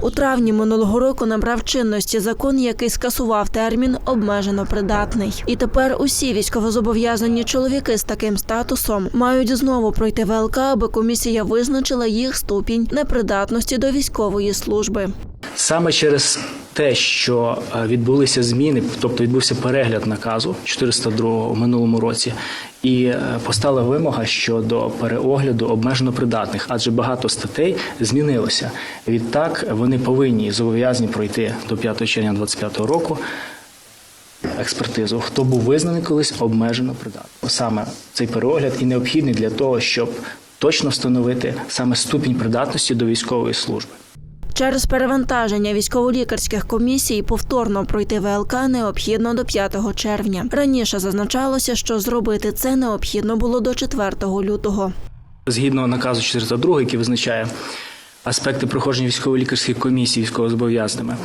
У травні минулого року набрав чинності закон, який скасував термін обмежено придатний. І тепер усі військовозобов'язані чоловіки з таким статусом мають знову пройти ВЛК, аби комісія визначила їх ступінь непридатності до військової служби. Саме через те, що е, відбулися зміни, тобто відбувся перегляд наказу 402 у минулому році, і е, постала вимога щодо переогляду обмежено придатних, адже багато статей змінилося. Відтак вони повинні зобов'язані пройти до 5 червня 2025 року експертизу, хто був визнаний колись обмежено придатним. Саме цей переогляд і необхідний для того, щоб точно встановити саме ступінь придатності до військової служби. Через перевантаження військово-лікарських комісій повторно пройти ВЛК необхідно до 5 червня. Раніше зазначалося, що зробити це необхідно було до 4 лютого. Згідно наказу 402, який визначає аспекти проходження військово-лікарської комісії військовозобов'язаними,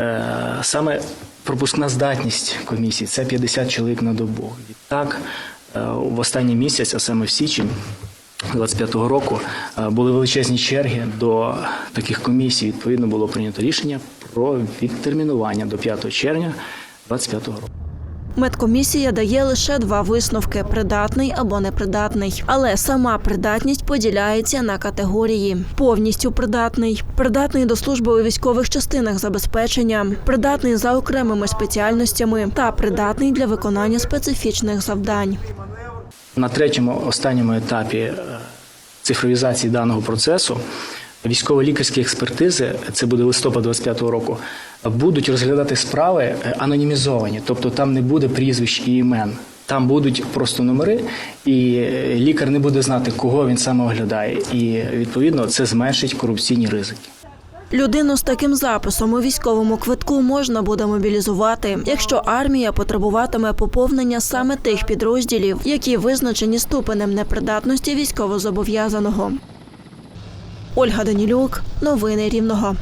е, саме пропускна здатність комісії це 50 чоловік на добу. Відтак, е, в останній місяць, а саме в січень 25-го року, е, були величезні черги до таких комісій. Відповідно, було прийнято рішення про відтермінування до 5 червня 25-го року. Медкомісія дає лише два висновки: придатний або непридатний. Але сама придатність поділяється на категорії: повністю придатний, придатний до служби у військових частинах забезпечення, придатний за окремими спеціальностями та придатний для виконання специфічних завдань. На третьому останньому етапі е, цифровізації даного процесу військово-лікарські експертизи, це буде листопад 25-го року, будуть розглядати справи е, анонімізовані, тобто там не буде прізвищ і імен. Там будуть просто номери, і е, лікар не буде знати, кого він саме оглядає. І відповідно це зменшить корупційні ризики. Людину з таким записом у військовому квитку можна буде мобілізувати, якщо армія потребуватиме поповнення саме тих підрозділів, які визначені ступенем непридатності військовозобов'язаного. Ольга Данілюк, новини Рівного.